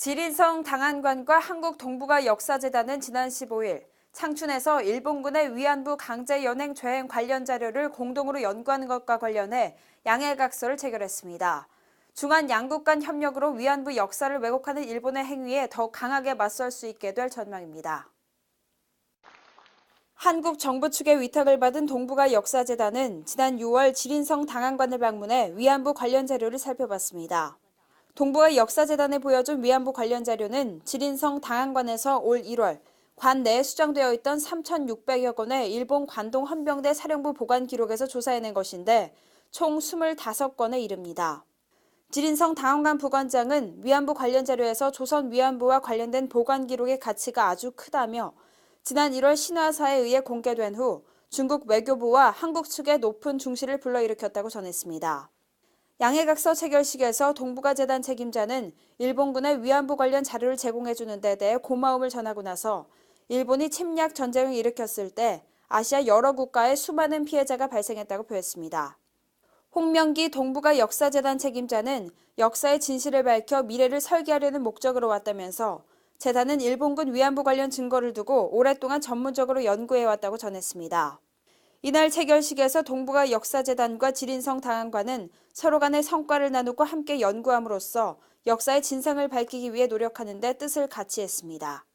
지린성 당안관과 한국 동북아 역사재단은 지난 15일 창춘에서 일본군의 위안부 강제 연행 죄행 관련 자료를 공동으로 연구하는 것과 관련해 양해각서를 체결했습니다. 중한 양국 간 협력으로 위안부 역사를 왜곡하는 일본의 행위에 더욱 강하게 맞설 수 있게 될 전망입니다. 한국 정부 측의 위탁을 받은 동북아 역사재단은 지난 6월 지린성 당안관을 방문해 위안부 관련 자료를 살펴봤습니다. 동북아 역사재단에 보여준 위안부 관련 자료는 지린성 당안관에서 올 1월 관 내에 수정되어 있던 3,600여 건의 일본 관동 헌병대 사령부 보관 기록에서 조사해낸 것인데 총 25건에 이릅니다. 지린성 당원관 부관장은 위안부 관련 자료에서 조선 위안부와 관련된 보관 기록의 가치가 아주 크다며 지난 1월 신화사에 의해 공개된 후 중국 외교부와 한국 측의 높은 중시를 불러일으켰다고 전했습니다. 양해각서 체결식에서 동북아 재단 책임자는 일본군의 위안부 관련 자료를 제공해 주는 데 대해 고마움을 전하고 나서 일본이 침략 전쟁을 일으켰을 때 아시아 여러 국가에 수많은 피해자가 발생했다고 표했습니다. 홍명기 동북아 역사재단 책임자는 역사의 진실을 밝혀 미래를 설계하려는 목적으로 왔다면서 재단은 일본군 위안부 관련 증거를 두고 오랫동안 전문적으로 연구해왔다고 전했습니다. 이날 체결식에서 동북아 역사재단과 지린성 당안관은 서로 간의 성과를 나누고 함께 연구함으로써 역사의 진상을 밝히기 위해 노력하는 데 뜻을 같이 했습니다.